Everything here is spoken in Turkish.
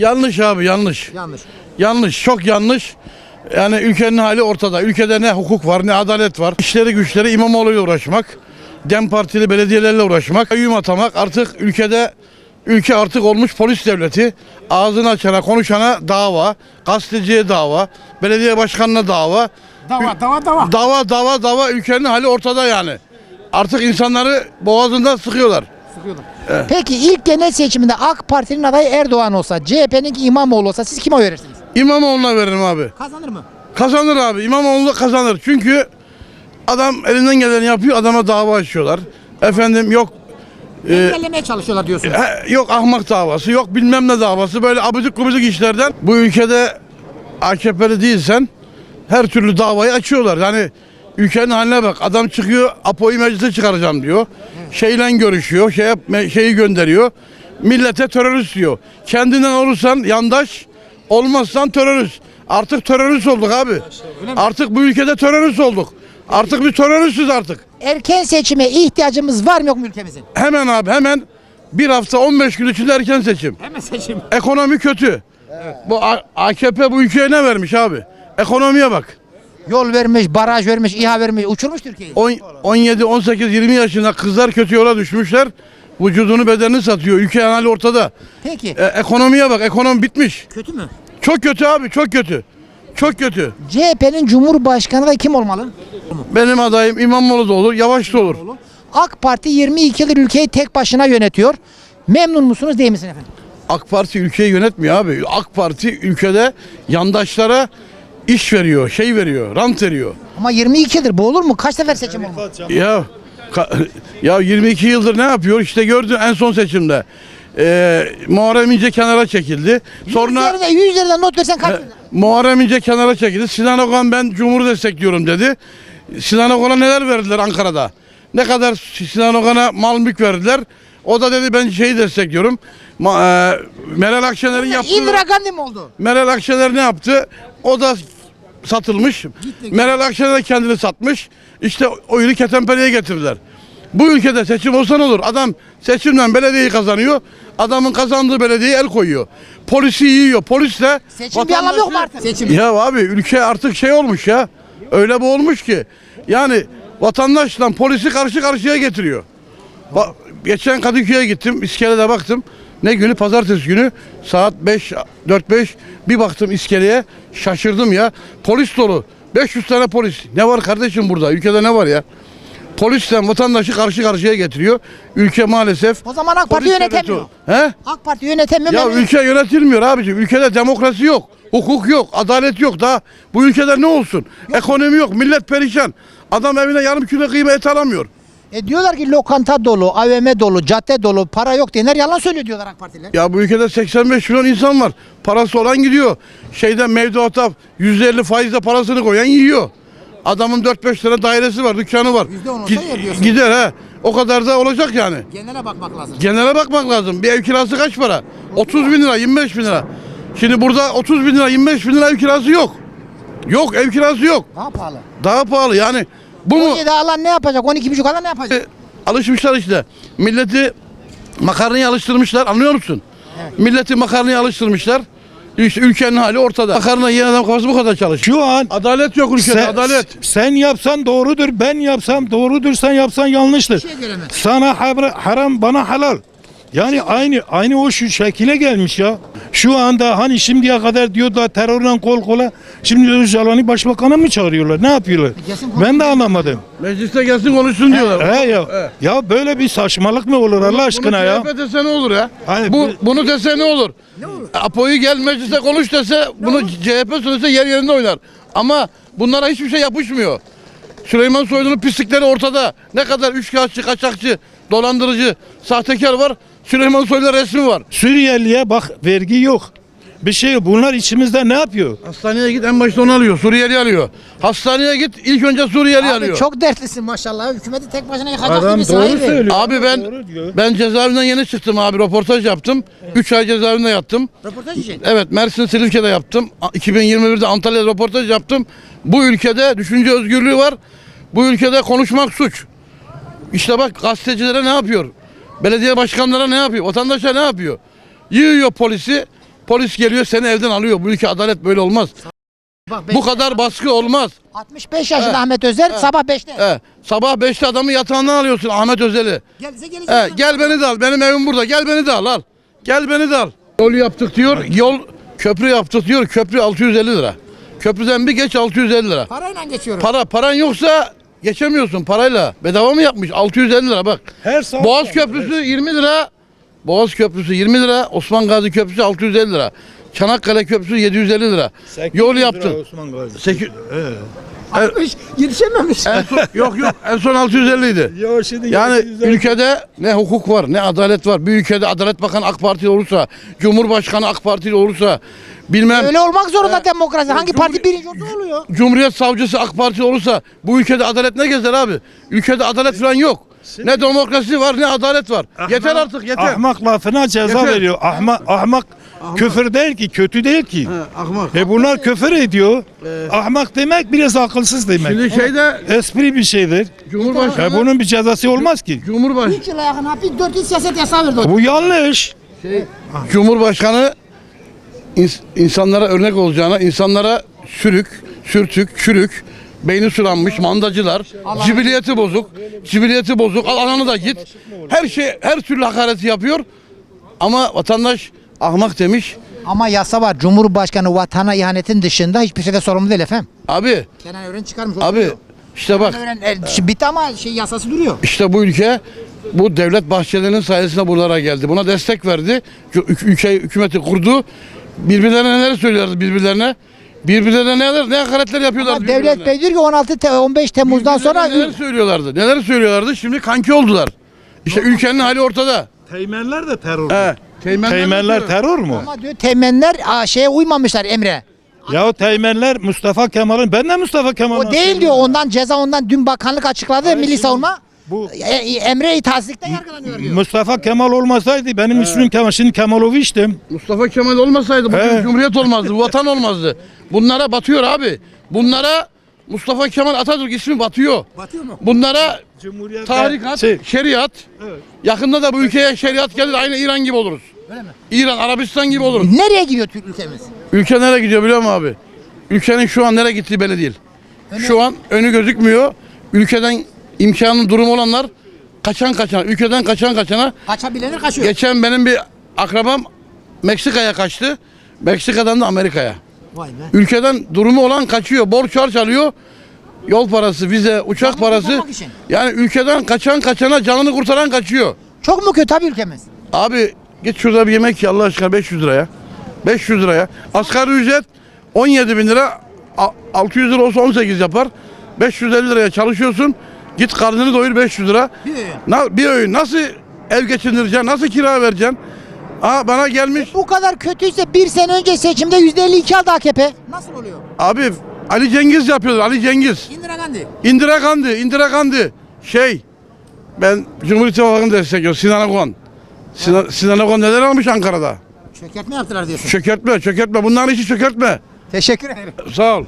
Yanlış abi yanlış. Yanlış. Yanlış, çok yanlış. Yani ülkenin hali ortada. Ülkede ne hukuk var ne adalet var. İşleri güçleri İmamoğlu'yla uğraşmak. Dem Partili belediyelerle uğraşmak. Kayyum atamak. Artık ülkede ülke artık olmuş polis devleti. Ağzını açana konuşana dava. Gazeteciye dava. Belediye başkanına dava. Dava dava dava. Dava dava dava ülkenin hali ortada yani. Artık insanları boğazından sıkıyorlar. Peki ilk genel seçiminde AK Parti'nin adayı Erdoğan olsa, CHP'nin İmamoğlu olsa siz kime oy verirsiniz? İmamoğlu'na veririm abi. Kazanır mı? Kazanır abi. İmamoğlu kazanır. Çünkü adam elinden geleni yapıyor. Adama dava açıyorlar. Efendim yok Engellemeye çalışıyorlar diyorsunuz. he, yok ahmak davası, yok bilmem ne davası. Böyle abidik gubidik işlerden. Bu ülkede AKP'li değilsen her türlü davayı açıyorlar. Yani ülkenin haline bak. Adam çıkıyor Apo'yu meclise çıkaracağım diyor. Şeyle görüşüyor. Şey, yap- şeyi gönderiyor. Millete terörist diyor. Kendinden olursan yandaş, olmazsan terörist. Artık terörist olduk abi. Artık bu ülkede terörist olduk. Artık biz teröristiz artık. Erken seçime ihtiyacımız var mı yok mu ülkemizin? Hemen abi hemen bir hafta 15 gün içinde erken seçim. Hemen seçim. Ekonomi kötü. Bu A- AKP bu ülkeye ne vermiş abi? Ekonomiye bak. Yol vermiş, baraj vermiş, İHA vermiş, uçurmuş Türkiye'yi. On- 17, 18, 20 yaşında kızlar kötü yola düşmüşler. Vücudunu bedenini satıyor. Ülke hali ortada. Peki E, ekonomiye bak. Ekonomi bitmiş. kötü mü? Çok kötü abi. Çok kötü. Çok kötü. CHP'nin Cumhurbaşkanı da kim olmalı? Benim adayım İmamoğlu da olur. Yavaş da olur. AK Parti 22 yıldır ülkeyi tek başına yönetiyor. Memnun musunuz değil misiniz efendim? AK Parti ülkeyi yönetmiyor abi. AK Parti ülkede yandaşlara iş veriyor, şey veriyor, rant veriyor. Ama 22 yıldır bu olur mu? Kaç sefer seçim oldu? Ya ka- ya 22 yıldır ne yapıyor? İşte gördün en son seçimde. Ee, Muharrem İnce kenara çekildi. Sonra Üzerine 100 liradan not versen kaç? He, Muharrem İnce kenara çekildi. Sinan Ogan ben Cumhur'u destekliyorum dedi. Sinan Ogan'a neler verdiler Ankara'da? Ne kadar Sinan Ogan'a mal mülk verdiler. O da dedi ben şeyi destekliyorum. Ma- e, Meral Akşener'in yaptığı... İndira Gandhi mi oldu? Meral Akşener ne yaptı? O da satılmış. Meral Akşener de kendini satmış. İşte oyunu ketenpereye getirdiler. Bu ülkede seçim olsa ne olur? Adam seçimden belediyeyi kazanıyor. Adamın kazandığı belediyeye el koyuyor. Polisi yiyor. Polis de Seçim bir anlamı yok mu artık? Seçim. Ya abi ülke artık şey olmuş ya. Öyle bu olmuş ki. Yani vatandaşla polisi karşı karşıya getiriyor. Ba- geçen Kadıköy'e gittim. İskelede baktım. Ne günü? Pazartesi günü saat 5 4-5 bir baktım iskeleye şaşırdım ya. Polis dolu. 500 tane polis. Ne var kardeşim burada? Ülkede ne var ya? Polisle vatandaşı karşı karşıya getiriyor. Ülke maalesef O zaman AK Parti polis yönetemiyor. He? AK Parti yönetemiyor. Ya memnun- ülke yönetilmiyor abicim. Ülkede demokrasi yok. Hukuk yok. Adalet yok. Daha bu ülkede ne olsun? Ekonomi yok. Millet perişan. Adam evine yarım kilo kıyma et alamıyor. E diyorlar ki lokanta dolu, AVM dolu, cadde dolu, para yok diyenler yalan söylüyor diyorlar AK Partiler. Ya bu ülkede 85 milyon insan var. Parası olan gidiyor. Şeyden mevduata %50 faizle parasını koyan yiyor. Adamın 4-5 tane dairesi var, dükkanı var. %10 olsa yer diyorsun. Gider ha. O kadar da olacak yani. Genele bakmak lazım. Genele bakmak lazım. Bir ev kirası kaç para? 30 bin lira, 25 bin lira. Şimdi burada 30 bin lira, 25 bin lira ev kirası yok. Yok, ev kirası yok. Daha pahalı. Daha pahalı yani. Bu mu? 17 alan ne yapacak? 12,5 alan ne yapacak? Alışmışlar işte. Milleti makarnaya alıştırmışlar. Anlıyor musun? Milleti makarnaya alıştırmışlar. İşte ülkenin hali ortada. Makarna yiyen adam kafası bu kadar çalışıyor. Şu an Adalet yok ülkede, sen, adalet. sen yapsan doğrudur, ben yapsam doğrudur, sen yapsan yanlıştır. şey göremez. Sana haram, bana halal. Yani aynı aynı o şu şekile gelmiş ya. Şu anda hani şimdiye kadar diyor da terörle kol kola. Şimdi Öcalan'ı başbakana mı çağırıyorlar? Ne yapıyorlar? gelsin Ben de anlamadım. Mecliste gelsin konuşsun diyorlar. He ya. Ya böyle bir saçmalık mı olur Allah aşkına bunu ya? CHP dese ne olur ya? Hani bu, bu- bunu dese ne olur? Ne olur? Apo'yu gel mecliste konuş dese bunu CHP söylese yer yerinde oynar. Ama bunlara hiçbir şey yapışmıyor. Süleyman Soylu'nun pislikleri ortada. Ne kadar üçkağıtçı, kaçakçı, dolandırıcı, sahtekar var. Süleyman Soylu'da resmi var. Suriyeliye bak vergi yok. Bir şey yok. Bunlar içimizde ne yapıyor? Hastaneye git en başta onu alıyor. Suriyeli alıyor. Hastaneye git ilk önce Suriyeli Abi alıyor. çok dertlisin maşallah. Hükümeti tek başına yıkacak Adam gibi doğru sahibi. söylüyor. Abi ben Doğru diyor. ben cezaevinden yeni çıktım abi röportaj yaptım. 3 ay cezaevinde yattım. Röportaj için. Evet Mersin Silifke'de yaptım. A- 2021'de Antalya'da röportaj yaptım. Bu ülkede düşünce özgürlüğü var. Bu ülkede konuşmak suç. İşte bak gazetecilere ne yapıyor? Belediye başkanlara ne yapıyor? Vatandaşa ne yapıyor? Yığıyor polisi. Polis geliyor seni evden alıyor. Bu ülke adalet böyle olmaz. Bak, Bu kadar baskı olmaz. 65 yaşında. Ahmet Özer sabah 5'te. He, sabah 5'te adamı yatağından alıyorsun Ahmet Özel'i. Gelse gelecek. He, gel beni de al. Benim evim burada. Gel beni de al al. Gel beni de al. Yol yaptık diyor. Yol köprü yaptık diyor. Köprü 650 lira. Köprüden bir geç 650 lira. Parayla geçiyorum. Para paran yoksa Geçemiyorsun parayla. Bedava mı yapmış? 650 lira bak. Her saat Boğaz Köprüsü evet. 20 lira. Boğaz Köprüsü 20 lira. Osman Gazi Köprüsü 650 lira. Çanakkale Köprüsü 750 lira. Yol yaptın. Lira Osman Gazi. 8... Ee. 60 yetişememiş. En son, yok yok en son 650 idi. Yo, şimdi yani 750. ülkede ne hukuk var ne adalet var. Bir ülkede Adalet Bakanı AK Partili olursa, Cumhurbaşkanı AK Partili olursa bilmem. Öyle olmak zorunda e, demokrasi. Hangi Cumhur parti birinci oluyor? Cumhuriyet Savcısı AK Parti olursa bu ülkede adalet ne gezer abi? Ülkede adalet falan yok. Şimdi, ne demokrasi var ne adalet var. Ahmak, yeter artık yeter. Ahmak lafına ceza yeter. veriyor. Ahmak, ahmak küfür değil ki, kötü değil ki. ahmak. E bunlar küfür ediyor. Ahmak demek biraz akılsız demek. Şimdi şeyde Espri bir şeydir. Cumhurbaşkanı E bunun bir cezası olmaz ki. Cumhurbaş 3 yıla yakın hapis 4 yıl siyaset yasağı verdi. o. Bu yanlış. Cumhurbaşkanı ins- insanlara örnek olacağına insanlara sürük, sürtük, çürük, beyni sulanmış mandacılar, cibiliyeti bozuk, cibiliyeti bozuk. Al ananı da git. Her şey her türlü hakareti yapıyor. Ama vatandaş ahmak demiş. Ama yasa var. Cumhurbaşkanı vatana ihanetin dışında hiçbir şeyde sorumlu değil efendim. Abi, Kenan Ören çıkarmış. abi işte bak Ören, e, şi- bitti ama şey yasası duruyor. işte bu ülke bu devlet bahçelerinin sayesinde buralara geldi. Buna destek verdi. Ü- Ülke hükümeti kurdu. Birbirlerine neler söylüyorlardı birbirlerine? Birbirlerine neler ne hakaretler yapıyorlardı. Ama Devlet. Bey diyor ki 16 te- 15 Temmuz'dan sonra neler söylüyorlardı? Neler söylüyorlardı? Şimdi kanki oldular. İşte ülkenin hali ortada. Teğmenler de terör. He. Teğmenler, Teğmenler terör mü? ama diyor temenler aa, şeye uymamışlar Emre. Ya o teğmenler Mustafa Kemal'in ben de Mustafa Kemal'in O değil diyor ondan ceza ondan dün bakanlık açıkladı milli savunma. Bu E, e, Emre itaatlikten yargılanıyor diyor. Mustafa Kemal olmasaydı benim ismim Kemal şimdi Kemaloviç'tim. Mustafa Kemal olmasaydı bu He. cumhuriyet olmazdı, vatan olmazdı. Bunlara batıyor abi. Bunlara Mustafa Kemal Atatürk ismi batıyor. Batıyor mu? Bunlara Cumhuriyet tarikat, Şey, şeriat. Yakında da bu ülkeye şeriat gelir aynı İran gibi oluruz. Öyle mi? İran, Arabistan gibi oluruz. Nereye gidiyor Türk ülkemiz? Ülke nereye gidiyor biliyor musun abi? Ülkenin şu an nereye gittiği belli değil. Şu an önü gözükmüyor. Ülkeden imkanı durum olanlar kaçan kaçana, ülkeden kaçan kaçana. Kaçabilenler kaçıyor. Geçen benim bir akrabam Meksika'ya kaçtı. Meksika'dan da Amerika'ya. Ülkeden durumu olan kaçıyor. Borç harç alıyor. Yol parası, vize, uçak Canını parası. kurtarmak için. Yani ülkeden kaçan kaçana canını kurtaran kaçıyor. Çok mu kötü abi ülkemiz? Abi git şurada bir yemek ye Allah aşkına 500 liraya. 500 liraya. Asgari ücret 17 bin lira. A- 600 lira olsa 18 yapar. 550 liraya çalışıyorsun. Git karnını doyur 500 lira. Bir öğün. Na, bir öğün. Nasıl ev geçindireceksin? Nasıl kira vereceksin? Aa bana gelmiş. Bu kadar kötüyse bir sene önce seçimde %52 aldı AKP. Nasıl oluyor? Abi Ali Cengiz yapıyorlar. Ali Cengiz. Indira Gandhi. Indira Gandhi. Indira Gandhi. Şey. Ben Cumhur İttifakı'nı destekliyorum. Sinan Ogan. Sinan, Sinan Ogan neler almış Ankara'da? Çökertme yaptılar diyorsun. Çökertme, çökertme. Bunların işi çökertme. Teşekkür ederim. Sağ ol.